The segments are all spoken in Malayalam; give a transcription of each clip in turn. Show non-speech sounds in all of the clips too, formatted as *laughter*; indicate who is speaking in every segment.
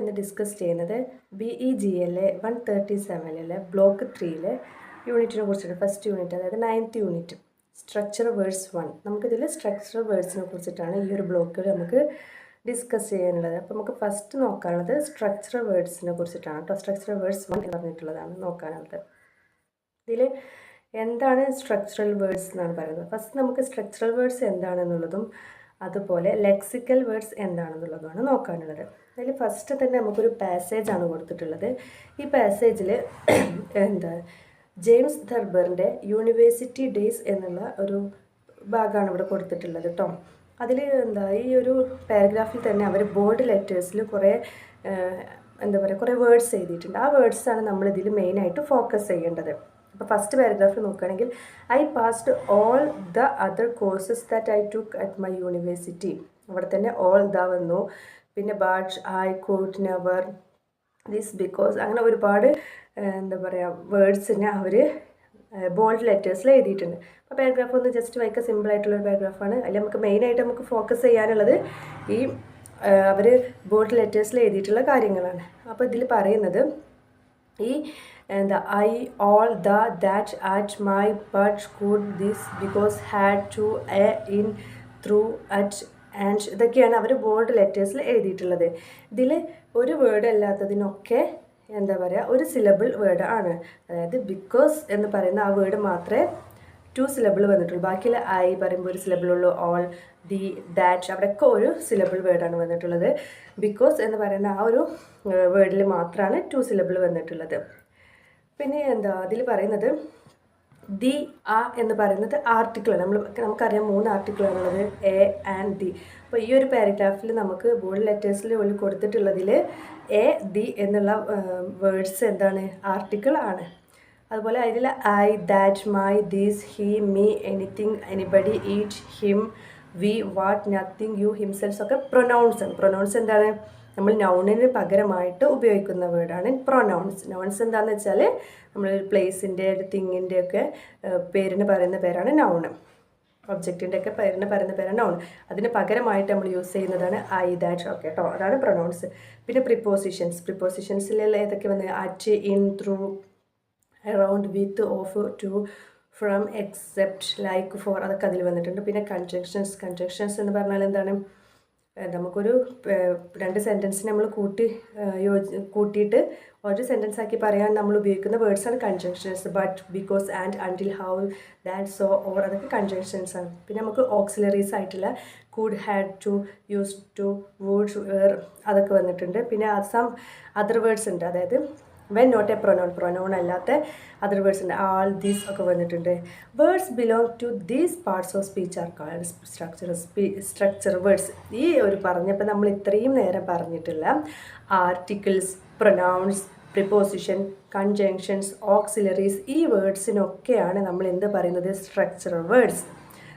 Speaker 1: ഇന്ന് ഡിസ്കസ് ചെയ്യുന്നത് B E G L A one thirty സെവനിലെ block ത്രീയിലെ യൂണിറ്റിനെ കുറിച്ചിട്ട് ഫസ്റ്റ് യൂണിറ്റ് അതായത് ninth unit structure words one നമുക്കിതിൽ സ്ട്രക്ചർ വേഴ്സിനെ കുറിച്ചിട്ടാണ് ഈ ഒരു ബ്ലോക്കിൽ നമുക്ക് ഡിസ്കസ് ചെയ്യാനുള്ളത്. അപ്പോൾ നമുക്ക് ഫസ്റ്റ് നോക്കാനുള്ളത് സ്ട്രക്ചർ വേർഡ്സിനെ കുറിച്ചിട്ടാണ് കേട്ടോ സ്ട്രക്ചർ വേർഡ്സ് വൺ എന്ന് പറഞ്ഞിട്ടുള്ളതാണ് നോക്കാനുള്ളത്. ഇതിൽ എന്താണ് സ്ട്രക്ചറൽ വേർഡ്സ് എന്നാണ് പറയുന്നത്? ഫസ്റ്റ് നമുക്ക് സ്ട്രക്ചറൽ വേർഡ്സ് എന്താണെന്നുള്ളതും അതുപോലെ ലെക്സിക്കൽ വേർഡ്സ് എന്താണെന്നുള്ളതുമാണ് നോക്കാനുള്ളത്. അതിൽ ഫസ്റ്റ് തന്നെ നമുക്കൊരു പാസേജാണ് കൊടുത്തിട്ടുള്ളത്. ഈ പാസേജിൽ *clears throat* എന്താ ജെയിംസ് ദർബറിന്റെ യൂണിവേഴ്സിറ്റി ഡേയ്സ് എന്നുള്ള ഒരു ഭാഗമാണ് ഇവിടെ കൊടുത്തിട്ടുള്ളത് കേട്ടോ അതിൽ എന്താ ഈ ഒരു പാരഗ്രാഫിൽ തന്നെ അവർ ബോർഡ് ലെറ്റേഴ്സിൽ കുറേ എന്താ പറയുക കുറേ വേർഡ്സ് എഴുതിയിട്ടുണ്ട്. ആ വേർഡ്സാണ് നമ്മളിതിൽ മെയിനായിട്ട് ഫോക്കസ് ചെയ്യേണ്ടത്. അപ്പോൾ ഫസ്റ്റ് പാരഗ്രാഫ് നോക്കുകയാണെങ്കിൽ I passed all the other courses that I took at my university അവിടെ തന്നെ ഓൾ ദ വന്നു. പിന്നെ but I could never this because അങ്ങനെ ഒരുപാട് എന്താ പറയുക വേർഡ്സിനെ അവർ ബോൾഡ് ലെറ്റേഴ്സിൽ എഴുതിയിട്ടുണ്ട്. അപ്പോൾ പാരഗ്രാഫ് ഒന്ന് ജസ്റ്റ് വായിക്കാൻ ഒരു പാരഗ്രാഫാണ് അതിൽ നമുക്ക് മെയിനായിട്ട് നമുക്ക് ഫോക്കസ് ചെയ്യാനുള്ളത് ഈ അവർ ബോൾഡ് ലെറ്റേഴ്സിൽ എഴുതിയിട്ടുള്ള കാര്യങ്ങളാണ്. അപ്പോൾ ഇതിൽ പറയുന്നത് ഈ എന്താ I all the that at my but could this because had to a in through at and ഇതൊക്കെയാണ് അവർ ബോൾഡ് ലെറ്റേഴ്സിൽ എഴുതിയിട്ടുള്ളത്. ഇതിൽ ഒരു വേർഡ് അല്ലാത്തതിനൊക്കെ എന്താ പറയുക ഒരു സിലബിൾ വേർഡ് ആണ്. അതായത് ബിക്കോസ് എന്ന് പറയുന്ന ആ വേർഡ് മാത്രമേ ടു സിലബിൾ വന്നിട്ടുള്ളൂ. ബാക്കിയുള്ള ഐ പറയുമ്പോൾ ഒരു സിലബിൾ ഉള്ളൂ ഓൾ ദി ദാറ്റ് അവിടെയൊക്കെ ഒരു സിലബിൾ വേർഡാണ് വന്നിട്ടുള്ളത്. ബിക്കോസ് എന്ന് പറയുന്ന ആ ഒരു വേർഡിൽ മാത്രമാണ് ടു സിലബിൾ വന്നിട്ടുള്ളത്. പിന്നെ എന്താ അതിൽ പറയുന്നത് ദി ആ എന്ന് പറയുന്നത് ആർട്ടിക്കിളാണ്. നമ്മൾ നമുക്കറിയാം മൂന്ന് ആർട്ടിക്കിളാണുള്ളത്. A and the. അപ്പോൾ ഈ ഒരു പാരഗ്രാഫിൽ നമുക്ക് ബോൾഡ് ലെറ്റേഴ്സിൽ ഉള്ളിൽ കൊടുത്തിട്ടുള്ളതിൽ എ ദി എന്നുള്ള വേർഡ്സ് എന്താണ്? ആർട്ടിക്കിൾ ആണ്. അതുപോലെ അതിൽ I that my these he me anything anybody it him we what nothing you himself ഒക്കെ പ്രൊനൗൺസ് ആണ്. പ്രൊനൗൺസ് എന്താണ്? നമ്മൾ നൗണിന് പകരമായിട്ട് ഉപയോഗിക്കുന്ന വേർഡാണ് പ്രൊനൗൺസ് നൗൺസ് എന്താണെന്ന് വെച്ചാൽ നമ്മൾ ഒരു പ്ലേസിന്റെ ഒരു തിങ്ങിന്റെ ഒക്കെ പേരിന് പറയുന്ന പേരാണ് നൗണ് ഒബ്ജക്റ്റിന്റെ ഒക്കെ പേരിന് പറയുന്ന പേരാണ് നൗൺ അതിന് പകരമായിട്ട് നമ്മൾ യൂസ് ചെയ്യുന്നതാണ് ഐ ദാറ്റ് ഓക്കെ കേട്ടോ അതാണ് പ്രൊനൗൺസ് പിന്നെ പ്രിപ്പോസിഷൻസ് പ്രിപ്പോസിഷൻസിലുള്ള ഏതൊക്കെ വന്ന്? At in through around with of to from except like for അതൊക്കെ അതിൽ വന്നിട്ടുണ്ട്. പിന്നെ കൺജക്ഷൻസ് കൺജക്ഷൻസ് എന്ന് പറഞ്ഞാൽ എന്താണ്? നമുക്കൊരു രണ്ട് സെന്റൻസ് നമ്മൾ കൂട്ടി യോജി കൂട്ടിയിട്ട് ഒരു സെന്റൻസ് ആക്കി പറയാൻ നമ്മൾ ഉപയോഗിക്കുന്ന വേർഡ്സ് ആണ് conjunctions but because and until how that so or അതൊക്കെ കൺജങ്ഷൻസ് ആണ്. പിന്നെ നമുക്ക് ഓക്സിലറീസ് ആയിട്ടുള്ള could had to used to would were അതൊക്കെ വന്നിട്ടുണ്ട്. പിന്നെ അസം അതർ വേർഡ്സ് ഉണ്ട്. അതായത് when not a pronoun pronoun അല്ലാത്ത അതർ വേർഡ്സ് ഉണ്ട്. ആൾ ദീസ് ഒക്കെ വന്നിട്ടുണ്ട്. Words belong to these parts of speech are called structure structure words ഈ ഒരു പറഞ്ഞപ്പോൾ നമ്മൾ ഇത്രയും നേരം പറഞ്ഞിട്ടുള്ള articles pronouns preposition conjunctions auxiliaries ഈ വേർഡ്സിനൊക്കെയാണ് നമ്മൾ എന്ത് പറയുന്നത്? സ്ട്രക്ചറൽ വേർഡ്സ്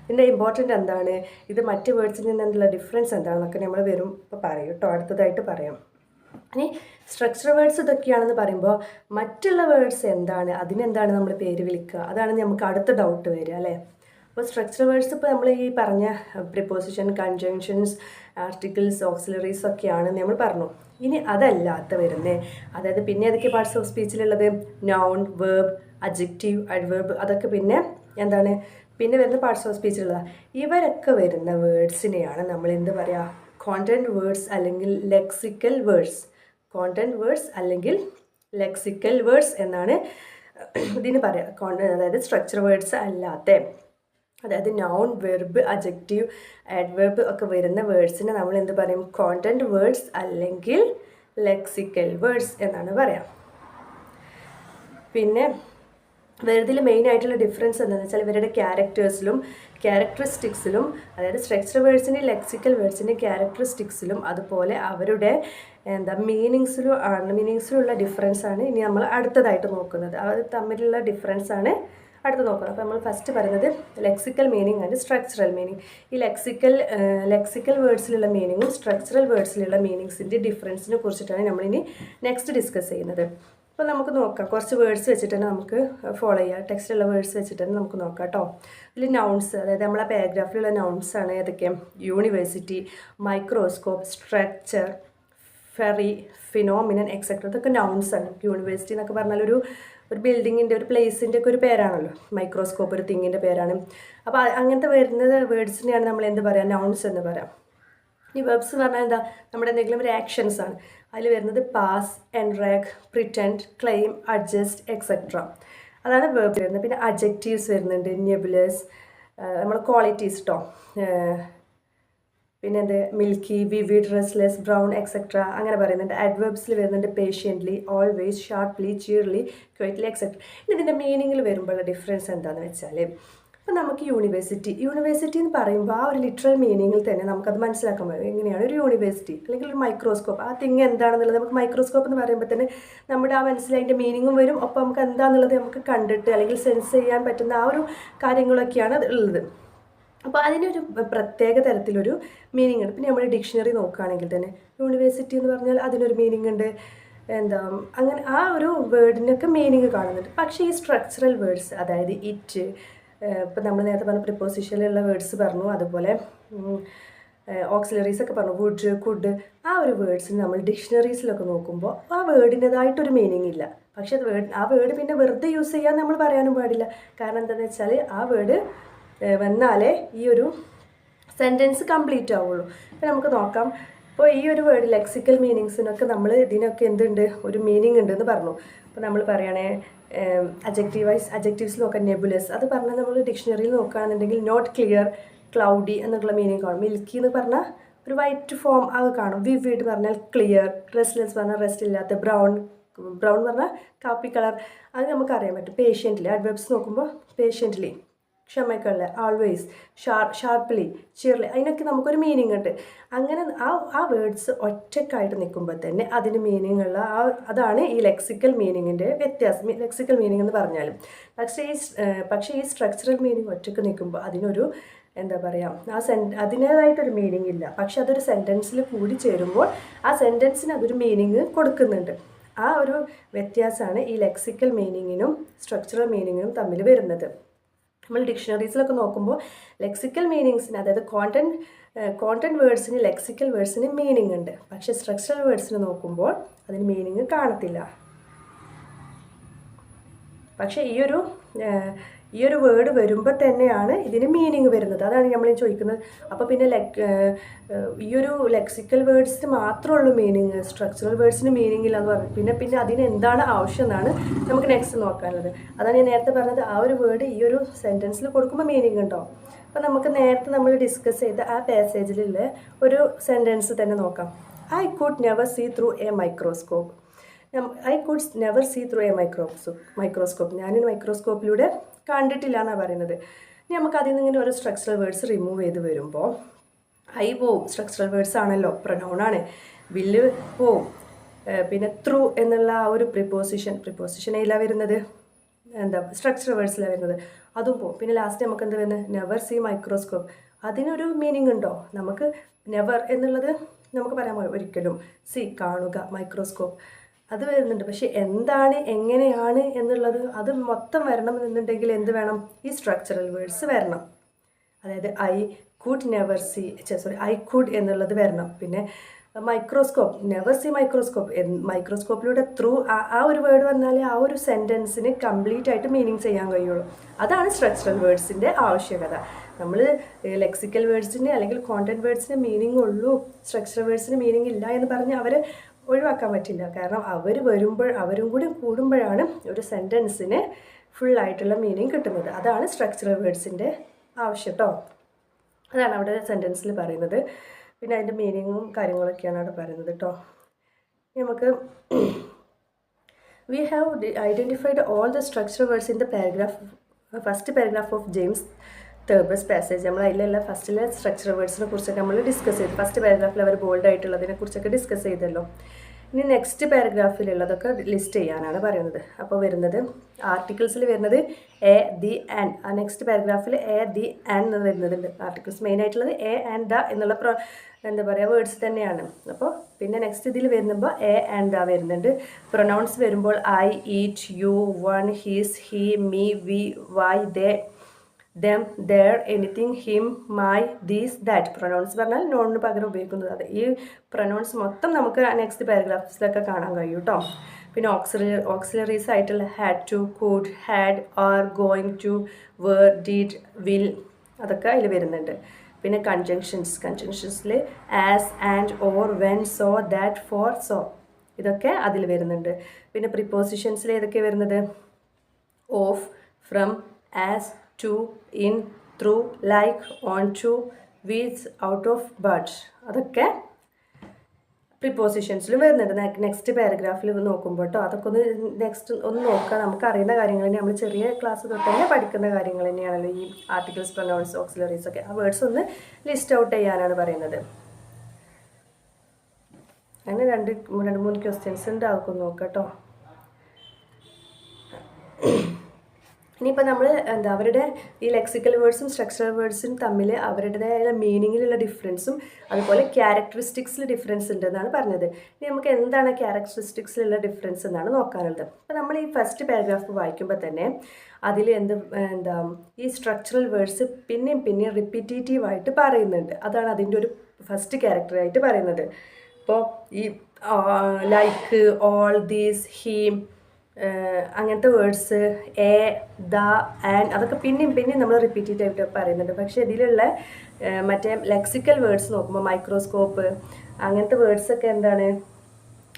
Speaker 1: ഇതിന്റെ ഇമ്പോർട്ടന്റ് എന്താണ്? ഇത് മറ്റ് വേർഡ്സിൽ നിന്നുള്ള ഡിഫറൻസ് എന്താണെന്നൊക്കെ നമ്മൾ വരും. ഇപ്പോൾ പറയും കേട്ടോ അടുത്തതായിട്ട് പറയാം. ഇനി സ്ട്രക്ചർ വേർഡ്സ് ഇതൊക്കെയാണെന്ന് പറയുമ്പോൾ മറ്റുള്ള വേർഡ്സ് എന്താണ്? അതിനെന്താണ് നമ്മൾ പേര് വിളിക്കുക? അതാണ് നമുക്ക് അടുത്ത ഡൗട്ട് വരിക അല്ലേ? അപ്പോൾ സ്ട്രക്ചർ വേർഡ്സ് ഇപ്പോൾ നമ്മൾ ഈ പറഞ്ഞ പ്രിപ്പോസിഷൻ കൺജങ്ഷൻസ് ആർട്ടിക്കിൾസ് ഓക്സിലറീസ് ഒക്കെയാണ് നമ്മൾ പറഞ്ഞു. ഇനി അതല്ലാത്ത വരുന്നത് അതായത് പിന്നെ ഏതൊക്കെ പാർട്സ് ഓഫ് സ്പീച്ചിലുള്ളത് നൗൺ വേർബ് അജക്റ്റീവ് അഡ്വേർബ് അതൊക്കെ പിന്നെ എന്താണ്? പിന്നെ വരുന്ന പാർട്സ് ഓഫ് സ്പീച്ചിലുള്ളത് ഇവരൊക്കെ വരുന്ന വേർഡ്സിനെയാണ് നമ്മൾ എന്ത് പറയുക കോണ്ടന്റ് വേർഡ്സ് അല്ലെങ്കിൽ ലെക്സിക്കൽ വേർഡ്സ് കോണ്ടന്റ് വേർഡ്സ് അല്ലെങ്കിൽ ലെക്സിക്കൽ വേർഡ്സ് എന്നാണ് ഇതിന് പറയുക അതായത് സ്ട്രക്ചർ വേർഡ്സ് അല്ലാത്ത അതായത് നൗൺ വെർബ് അജക്റ്റീവ് ആഡ്വെർബ് ഒക്കെ വരുന്ന വേർഡ്സിനെ നമ്മൾ എന്ത് പറയും? കോണ്ടന്റ് വേർഡ്സ് അല്ലെങ്കിൽ ലെക്സിക്കൽ വേർഡ്സ് എന്നാണ് പറയാം. പിന്നെ വെറുതിൽ മെയിൻ ആയിട്ടുള്ള ഡിഫറൻസ് എന്താണെന്ന് വെച്ചാൽ ഇവരുടെ ക്യാരക്ടേഴ്സിലും ക്യാരക്ടറിസ്റ്റിക്സിലും അതായത് സ്ട്രക്ചർ വേർഡ്സിന്റെ ലെക്സിക്കൽ വേർഡ്സിന്റെ ക്യാരക്ടറിസ്റ്റിക്സിലും അതുപോലെ അവരുടെ എന്താ മീനിങ്സിലും മീനിങ്സിലുള്ള ഡിഫറൻസ് ആണ് ഇനി നമ്മൾ അടുത്തതായിട്ട് നോക്കുന്നത്. അത് തമ്മിലുള്ള ഡിഫറൻസ് ആണ് അടുത്ത് നോക്കുന്നത്. അപ്പോൾ നമ്മൾ ഫസ്റ്റ് പറയുന്നത് lexical meaning and structural meaning ഈ ലെക്സിക്കൽ ലെക്സിക്കൽ വേർഡ്സിലുള്ള മീനിങ്ങും സ്ട്രക്ചറൽ വേർഡ്സിലുള്ള മീനിങ്സിന്റെ ഡിഫറൻസിനെ കുറിച്ചിട്ടാണ് നമ്മളിനി നെക്സ്റ്റ് ഡിസ്കസ് ചെയ്യുന്നത്. അപ്പോൾ നമുക്ക് നോക്കാം. കുറച്ച് വേർഡ്സ് വെച്ചിട്ട് തന്നെ നമുക്ക് ഫോളോ ചെയ്യാം. ടെക്സ്റ്റിലുള്ള വേർഡ്സ് വെച്ചിട്ട് തന്നെ നമുക്ക് നോക്കാം കേട്ടോ ഇതിൽ നൗൺസ് അതായത് നമ്മളെ പാരഗ്രാഫിലുള്ള നൗൺസ് ആണ് ഏതൊക്കെ? University microscope structure ferry phenomenon etcetera ഇതൊക്കെ നൗൺസ് ആണ്. യൂണിവേഴ്സിറ്റി എന്നൊക്കെ പറഞ്ഞാൽ ഒരു ഒരു ബിൽഡിങ്ങിന്റെ ഒരു പ്ലേസിന്റെ ഒക്കെ ഒരു പേരാണല്ലോ. മൈക്രോസ്കോപ്പ് ഒരു തിങ്ങിന്റെ പേരാണ്. അപ്പോൾ അങ്ങനത്തെ വരുന്നത് വേർഡ്സിനെയാണ് നമ്മൾ എന്ത് പറയുക നൗൺസ് എന്ന് പറയാം. ഈ വെബ്സ് എന്ന് പറഞ്ഞാൽ എന്താ? നമ്മുടെ എന്തെങ്കിലും ഒരു ആക്ഷൻസ് ആണ്. അതിൽ വരുന്നത് പാസ് എൻറാക്ക് പ്രിറ്റൻഡ് ക്ലെയിം അഡ്ജസ്റ്റ് എക്സെട്ര അതാണ് വേർബ് വരുന്നത്. പിന്നെ അജക്റ്റീവ്സ് വരുന്നുണ്ട്. നെബുലസ് നമ്മൾ ക്വാളിറ്റീസ് കേട്ടോ പിന്നെ എന്ത് milky vivid dressless brown et cetera അങ്ങനെ പറയുന്നുണ്ട്. അഡ്വേബ്സിൽ വരുന്നുണ്ട് patiently always sharply cheerily quietly et cetera ഇതിന്റെ മീനിങ്ങിൽ വരുമ്പോഴുള്ള ഡിഫറൻസ് എന്താണെന്ന് വെച്ചാൽ ഇപ്പം നമുക്ക് യൂണിവേഴ്സിറ്റി യൂണിവേഴ്സിറ്റി എന്ന് പറയുമ്പോൾ ആ ഒരു ലിറ്ററൽ മീനിങ്ങിൽ തന്നെ നമുക്കത് മനസ്സിലാക്കാൻ പറ്റും. എങ്ങനെയാണ് ഒരു യൂണിവേഴ്സിറ്റി അല്ലെങ്കിൽ ഒരു മൈക്രോസ്കോപ്പ് ആ തിങ് എന്താണെന്നുള്ളത് നമുക്ക് മൈക്രോസ്കോപ്പ് എന്ന് പറയുമ്പോൾ തന്നെ നമ്മുടെ ആ മനസ്സിൽ അതിന്റെ മീനിങ്ങും വരും. ഒപ്പം നമുക്ക് എന്താണെന്നുള്ളത് നമുക്ക് കണ്ടിട്ട് അല്ലെങ്കിൽ സെൻസ് ചെയ്യാൻ പറ്റുന്ന ആ ഒരു കാര്യങ്ങളൊക്കെയാണ് ഉള്ളത്. അപ്പോൾ അതിനൊരു പ്രത്യേക തരത്തിലൊരു മീനിങ് ഉണ്ട്. പിന്നെ നമ്മൾ ഡിക്ഷണറി നോക്കുകയാണെങ്കിൽ തന്നെ യൂണിവേഴ്സിറ്റി എന്ന് പറഞ്ഞാൽ അതിനൊരു മീനിങ് ഉണ്ട്. എന്താ അങ്ങനെ ആ ഒരു വേർഡിനൊക്കെ മീനിങ് കാണുന്നുണ്ട്. പക്ഷേ ഈ സ്ട്രക്ചറൽ വേർഡ്സ് അതായത് ഇറ്റ് ഇപ്പം നമ്മൾ നേരത്തെ പറഞ്ഞ പ്രിപ്പോസിഷനിലുള്ള വേർഡ്സ് പറഞ്ഞു അതുപോലെ ഓക്സിലറീസ് ഒക്കെ പറഞ്ഞു വുഡ് കുഡ് ആ ഒരു വേർഡ്സിന് നമ്മൾ ഡിക്ഷണറീസിലൊക്കെ നോക്കുമ്പോൾ ആ വേർഡിന്റെതായിട്ടൊരു മീനിങ് ഇല്ല. പക്ഷേ അത് വേർഡ് ആ വേർഡ് പിന്നെ വെറുതെ യൂസ് ചെയ്യാൻ നമ്മൾ പറയാനും പാടില്ല. കാരണം എന്താണെന്ന് വെച്ചാൽ ആ വേർഡ് വന്നാലേ ഈ ഒരു സെന്റൻസ് കംപ്ലീറ്റ് ആവുള്ളൂ. ഇപ്പം നമുക്ക് നോക്കാം. ഇപ്പോൾ ഈ ഒരു വേർഡ് ലെക്സിക്കൽ മീനിങ്സിനൊക്കെ നമ്മൾ ഇതിനൊക്കെ എന്തുണ്ട്? ഒരു മീനിങ് ഉണ്ടെന്ന് പറഞ്ഞു. അപ്പോൾ നമ്മൾ പറയുകയാണെ അജക്റ്റീവൈസ് അജക്റ്റീവ്സ് നോക്കാം നെബുലസ് അത് പറഞ്ഞാൽ നമ്മൾ ഡിക്ഷണറിയിൽ നോക്കുകയാണെന്നുണ്ടെങ്കിൽ നോട്ട് ക്ലിയർ ക്ലൗഡി എന്നുള്ള മീനിങ് കാണും. മിൽക്കി എന്ന് പറഞ്ഞാൽ ഒരു വൈറ്റ് ഫോം അത് കാണും. വിവിഡ് പറഞ്ഞാൽ ക്ലിയർ റെസ്റ്റ്ലെസ് പറഞ്ഞാൽ റെസ്റ്റ് ഇല്ലാത്ത ബ്രൗൺ ബ്രൗൺ പറഞ്ഞാൽ കാപ്പി കളർ അത് നമുക്ക് അറിയാൻ പറ്റും. പേഷ്യന്റിലി അഡ്വെബ്സ് നോക്കുമ്പോൾ പേഷ്യന്റിലി ക്ഷമയ്ക്കുള്ള ആൾവേസ് ഷാർ ഷാർപ്പ്ലി ചിയർലി അതിനൊക്കെ നമുക്കൊരു മീനിങ് ഉണ്ട്. അങ്ങനെ ആ ആ വേർഡ്സ് ഒറ്റക്കായിട്ട് നിൽക്കുമ്പോൾ തന്നെ അതിന് മീനിങ് ഉള്ള ആ അതാണ് ഈ ലെക്സിക്കൽ മീനിങ്ങിന്റെ വ്യത്യാസം. ലെക്സിക്കൽ മീനിങ് എന്ന് പറഞ്ഞാലും. പക്ഷേ ഈ പക്ഷേ ഈ സ്ട്രക്ചറൽ മീനിങ് ഒറ്റയ്ക്ക് നിൽക്കുമ്പോൾ അതിനൊരു എന്താ പറയുക ആ സെൻ അതിന്റേതായിട്ടൊരു മീനിങ് ഇല്ല. പക്ഷെ അതൊരു സെന്റൻസിൽ കൂടി ചേരുമ്പോൾ ആ സെന്റൻസിന് അതൊരു മീനിങ് കൊടുക്കുന്നുണ്ട്. ആ ഒരു വ്യത്യാസമാണ് ഈ ലെക്സിക്കൽ മീനിങ്ങിനും സ്ട്രക്ചറൽ മീനിങ്ങിനും തമ്മിൽ വരുന്നത്. നമ്മൾ ഡിക്ഷണറീസിലൊക്കെ നോക്കുമ്പോൾ ലെക്സിക്കൽ മീനിങ്സിന് അതായത് കോണ്ടന്റ് കോണ്ടന്റ് വേർഡ്സിന് ലെക്സിക്കൽ വേർഡ്സിന് മീനിങ് ഉണ്ട്. പക്ഷേ സ്ട്രക്ചറൽ വേർഡ്സിന് നോക്കുമ്പോൾ അതിന് മീനിങ് കാണത്തില്ല. പക്ഷേ ഈ ഒരു ഈ ഒരു വേർഡ് വരുമ്പോൾ തന്നെയാണ് ഇതിന് മീനിങ് വരുന്നത്. അതാണ് നമ്മൾ ചോദിക്കുന്നത്. അപ്പോൾ പിന്നെ ലെക് ഈ ഒരു ലെക്സിക്കൽ വേർഡ്സിന് മാത്രമുള്ളൂ മീനിങ് സ്ട്രക്ചറൽ വേർഡ്സിന് മീനിങ് ഇല്ല എന്ന് പറഞ്ഞു. പിന്നെ പിന്നെ അതിന് എന്താണ് ആവശ്യം എന്നാണ് നമുക്ക് നെക്സ്റ്റ് നോക്കാനുള്ളത്. അതാണ് ഞാൻ നേരത്തെ പറഞ്ഞത്. ആ ഒരു വേർഡ് ഈ ഒരു സെന്റൻസിൽ കൊടുക്കുമ്പോൾ മീനിങ് ഉണ്ടോ? അപ്പോൾ നമുക്ക് നേരത്തെ നമ്മൾ ഡിസ്കസ് ചെയ്ത ആ പാസേജിലുള്ള ഒരു സെന്റൻസ് തന്നെ നോക്കാം. I could never see through a microscope I could never see through a microscope microscope ഞാനൊരു മൈക്രോസ്കോപ്പിലൂടെ കണ്ടിട്ടില്ല എന്നാണ് പറയുന്നത്. ഇനി നമുക്ക് അതിൽ നിന്ന് ഇങ്ങനെ ഓരോ സ്ട്രക്ചറൽ വേർഡ്സ് റിമൂവ് ചെയ്ത് വരുമ്പോൾ ഐ പോവും സ്ട്രക്ചറൽ വേർഡ്സ് ആണല്ലോ പ്രൊനൗണാണ് വില്ല് പോവും. പിന്നെ ത്രൂ എന്നുള്ള ആ ഒരു പ്രിപ്പോസിഷൻ പ്രിപ്പോസിഷൻ ഏതിലാണ് വരുന്നത്? എന്താ സ്ട്രക്ചറൽ വേർഡ്സിലാണ് വരുന്നത്. അതും പോവും. പിന്നെ ലാസ്റ്റ് നമുക്ക് എന്ത് വരുന്നത്? നെവർ സീ മൈക്രോസ്കോപ്പ് അതിനൊരു മീനിങ് ഉണ്ടോ? നമുക്ക് നെവർ എന്നുള്ളത് നമുക്ക് പറയാൻ ഒരിക്കലും. സി കാണുക മൈക്രോസ്കോപ്പ് അത് വരുന്നുണ്ട്. പക്ഷെ എന്താണ് എങ്ങനെയാണ് എന്നുള്ളത് അത് മൊത്തം വരണം എന്നുണ്ടെങ്കിൽ എന്ത് വേണം? ഈ സ്ട്രക്ചറൽ വേർഡ്സ് വരണം. അതായത് I could never see sorry I could എന്നുള്ളത് വരണം. പിന്നെ മൈക്രോസ്കോപ്പ് നെവർ സി മൈക്രോസ്കോപ്പ് മൈക്രോസ്കോപ്പിലൂടെ ത്രൂ ആ ഒരു വേർഡ് വന്നാലേ ആ ഒരു സെന്റൻസിന് കംപ്ലീറ്റ് ആയിട്ട് മീനിങ് ചെയ്യാൻ കഴിയുള്ളൂ. അതാണ് സ്ട്രക്ചറൽ വേർഡ്സിന്റെ ആവശ്യകത. നമ്മൾ ലെക്സിക്കൽ വേർഡ്സിന് അല്ലെങ്കിൽ കോണ്ടന്റ് വേർഡ്സിന് മീനിങ് ഉള്ളൂ. സ്ട്രക്ചറൽ വേർഡ്സിന് മീനിങ് ഇല്ല എന്ന് പറഞ്ഞ് അവർ ഒഴിവാക്കാൻ പറ്റില്ല. കാരണം അവർ വരുമ്പോൾ അവരും കൂടി കൂടുമ്പോഴാണ് ഒരു സെന്റൻസിന് ഫുള്ളായിട്ടുള്ള മീനിങ് കിട്ടുന്നത്. അതാണ് സ്ട്രക്ചറൽ വേർഡ്സിന്റെ ആവശ്യം കേട്ടോ അതാണ് അവിടെ സെന്റൻസിൽ പറയുന്നത്. പിന്നെ അതിന്റെ മീനിങ്ങും കാര്യങ്ങളൊക്കെയാണ് അവിടെ പറയുന്നത് കേട്ടോ നമുക്ക് we have identified all the structure words in the paragraph first paragraph of James Thurber's passage നമ്മൾ അതിലുള്ള ഫസ്റ്റിലെ സ്ട്രക്ചർ വേർഡ്സിനെ കുറിച്ചൊക്കെ നമ്മൾ ഡിസ്കസ് ചെയ്തു. ഫസ്റ്റ് പാരഗ്രാഫിൽ അവർ ബോൾഡ് ആയിട്ടുള്ളതിനെ കുറിച്ചൊക്കെ ഡിസ്കസ് ചെയ്തല്ലോ. ഇനി നെക്സ്റ്റ് പാരഗ്രാഫിലുള്ളതൊക്കെ ലിസ്റ്റ് ചെയ്യാനാണ് പറയുന്നത്. അപ്പോൾ വരുന്നത് ആർട്ടിക്കിൾസിൽ വരുന്നത് എ ദി ആൻഡ് ആ നെക്സ്റ്റ് പാരഗ്രാഫിൽ എ ദി ആൻഡ് എന്ന് വരുന്നതുണ്ട് ആർട്ടിക്കിൾസ് മെയിൻ ആയിട്ടുള്ളത് എ ആൻഡ് ദ എന്നുള്ള പ്രോ എന്താ പറയുക വേർഡ്സ് തന്നെയാണ്. അപ്പോൾ പിന്നെ നെക്സ്റ്റ് ഇതിൽ വരുമ്പോൾ എ ആൻഡ് ദ വരുന്നുണ്ട്. പ്രൊനൗൺസ് വരുമ്പോൾ I it you one his he me we why they them their anything him my these that pronouns പറഞ്ഞാൽ നോണിന് പകരം ഉപയോഗിക്കുന്നത്. അത് ഈ പ്രൊനൗൺസ് മൊത്തം നമുക്ക് നെക്സ്റ്റ് പാരഗ്രാഫ്സിലൊക്കെ കാണാൻ കഴിയും കേട്ടോ പിന്നെ ഓക്സിലറി ഓക്സിലറീസ് ആയിട്ടുള്ള had to could had are going to were did will അതൊക്കെ അതിൽ വരുന്നുണ്ട്. പിന്നെ conjunctions കൺജങ്ഷൻസിൽ as and or when so that for so ഇതൊക്കെ അതിൽ വരുന്നുണ്ട്. പിന്നെ പ്രിപ്പോസിഷൻസിൽ ഏതൊക്കെ വരുന്നത്? Of from as to in through like on to vis out of but അതൊക്കെ പ്രിപ്പോസിഷൻസിലും വരുന്നുണ്ട്. നെക്സ്റ്റ് പാരഗ്രാഫിൽ നോക്കുമ്പോൾ കേട്ടോ അതൊക്കെ ഒന്ന് നെക്സ്റ്റ് ഒന്ന് നോക്കുക നമുക്ക് അറിയുന്ന കാര്യങ്ങൾ തന്നെ. നമ്മൾ ചെറിയ ക്ലാസ് തൊട്ട് തന്നെ പഠിക്കുന്ന കാര്യങ്ങൾ തന്നെയാണല്ലോ ഈ ആർട്ടിക്കിൾസ് പ്രൊനൗൺസ് ഓക്സിലറീസ് ഒക്കെ. ആ വേർഡ്സ് ഒന്ന് ലിസ്റ്റ് ഔട്ട് ചെയ്യാനാണ് പറയുന്നത്. അങ്ങനെ രണ്ട് രണ്ട് മൂന്ന് ക്വസ്റ്റ്യൻസ് ഉണ്ട് അതൊക്കെ നോക്കാം കേട്ടോ ഇനിയിപ്പോൾ നമ്മൾ എന്താ അവരുടെ ഈ ലെക്സിക്കൽ വേർഡ്സും സ്ട്രക്ചറൽ വേർഡ്സും തമ്മിൽ അവരുടേതായ മീനിങ്ങിലുള്ള ഡിഫറൻസും അതുപോലെ ക്യാരക്ടറിസ്റ്റിക്സിൽ ഡിഫറൻസ് ഉണ്ടെന്നാണ് പറഞ്ഞത്. ഇനി നമുക്ക് എന്താണ് ക്യാരക്ടറിസ്റ്റിക്സിലുള്ള ഡിഫറൻസ് എന്നാണ് നോക്കാനുള്ളത്. അപ്പോൾ നമ്മൾ ഈ ഫസ്റ്റ് പാരഗ്രാഫ് വായിക്കുമ്പോൾ തന്നെ അതിൽ എന്ത് എന്താ ഈ സ്ട്രക്ചറൽ വേർഡ്സ് പിന്നെയും പിന്നെയും റിപ്പീറ്റേറ്റീവായിട്ട് പറയുന്നുണ്ട്. അതാണ് അതിന്റെ ഒരു ഫസ്റ്റ് ക്യാരക്ടറായിട്ട് പറയുന്നത്. അപ്പോൾ ഈ ലൈക്ക് ഓൾ ദീസ് ഹീം അങ്ങനത്തെ വേർഡ്സ് എ ദ ആൻഡ് അതൊക്കെ പിന്നെയും പിന്നെയും നമ്മൾ റിപ്പീറ്റഡ് ആയിട്ട് പറയുന്നുണ്ട്. പക്ഷേ ഇതിലുള്ള മറ്റേ ലെക്സിക്കൽ വേർഡ്സ് നോക്കുമ്പോൾ മൈക്രോസ്കോപ്പ് അങ്ങനത്തെ വേർഡ്സൊക്കെ എന്താണ്?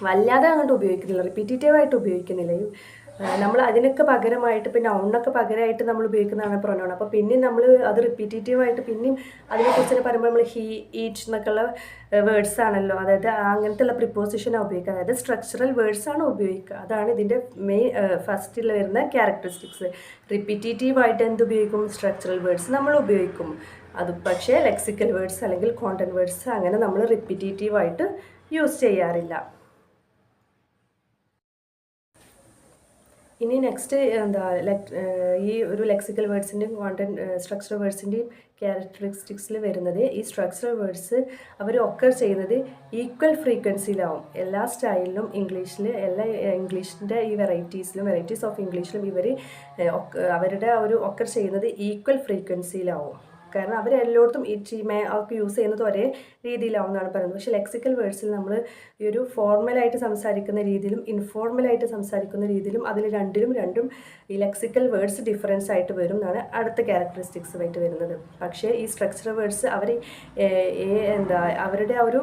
Speaker 1: വല്ലാതെ അങ്ങോട്ട് ഉപയോഗിക്കുന്നില്ല. റിപ്പീറ്റേറ്റീവായിട്ട് ഉപയോഗിക്കുന്നില്ല. നമ്മൾ അതിനൊക്കെ പകരമായിട്ട് പിന്നെ ഔണൊക്കെ പകരമായിട്ട് നമ്മൾ ഉപയോഗിക്കുന്നതാണ് പ്രൊനൗൺ അപ്പോൾ പിന്നെയും നമ്മൾ അത് റിപ്പീറ്റേറ്റീവായിട്ട് പിന്നെയും അതിനെക്കുറിച്ച് പറയുമ്പോൾ നമ്മൾ ഹീ ഈച്ച് എന്നൊക്കെയുള്ള വേർഡ്സ് ആണല്ലോ. അതായത് അങ്ങനത്തെ ഉള്ള പ്രിപ്പോസിഷനാണ് ഉപയോഗിക്കുക. അതായത് സ്ട്രക്ചറൽ വേർഡ്സ് ആണ് ഉപയോഗിക്കുക. അതാണ് ഇതിന്റെ മെയിൻ ഫസ്റ്റിൽ വരുന്ന ക്യാരക്ടറിസ്റ്റിക്സ് റിപ്പീറ്റേറ്റീവായിട്ട് എന്ത് ഉപയോഗിക്കും? സ്ട്രക്ചറൽ വേർഡ്സ് നമ്മൾ ഉപയോഗിക്കും. അത് പക്ഷേ ലെക്സിക്കൽ വേർഡ്സ് അല്ലെങ്കിൽ കോണ്ടന്റ് വേർഡ്സ് അങ്ങനെ നമ്മൾ റിപ്പീറ്റേറ്റീവായിട്ട് യൂസ് ചെയ്യാറില്ല. ഇനി നെക്സ്റ്റ് എന്താ ഈ ഒരു ലെക്സിക്കൽ വേർഡ്സിന്റെയും കോണ്ടന്റ് സ്ട്രക്ചറൽ വേർഡ്സിന്റെയും ക്യാരക്ടറിസ്റ്റിക്സിൽ വരുന്നത് ഈ സ്ട്രക്ചറൽ വേർഡ്സ് അവർ ഒക്കർ ചെയ്യുന്നത് ഈക്വൽ ഫ്രീക്വൻസിയിലാവും എല്ലാ സ്റ്റൈലിലും ഇംഗ്ലീഷിൽ എല്ലാ ഇംഗ്ലീഷിന്റെ ഈ വെറൈറ്റീസിലും വെറൈറ്റീസ് ഓഫ് ഇംഗ്ലീഷിലും ഇവർ അവരുടെ ഒരു ഒക്കർ ചെയ്യുന്നത് ഈക്വൽ ഫ്രീക്വൻസിയിലാവും കാരണം അവർ എല്ലായിടത്തും ഈ ചീമ അവർക്ക് യൂസ് ചെയ്യുന്നത് ഒരേ രീതിയിലാവുന്നതാണ് പറയുന്നത്. പക്ഷേ ലെക്സിക്കൽ വേർഡ്സിൽ നമ്മൾ ഈ ഒരു ഫോർമലായിട്ട് സംസാരിക്കുന്ന രീതിയിലും ഇൻഫോർമലായിട്ട് സംസാരിക്കുന്ന രീതിയിലും അതിൽ രണ്ടിലും രണ്ടും ഈ ലെക്സിക്കൽ വേർഡ്സ് ഡിഫറൻസ് ആയിട്ട് വരും എന്നാണ് അടുത്ത ക്യാരക്ടറിസ്റ്റിക്സ് ആയിട്ട് വരുന്നത്. പക്ഷേ ഈ സ്ട്രക്ചറൽ വേർഡ്സ് അവർ എന്താ അവരുടെ ആ ഒരു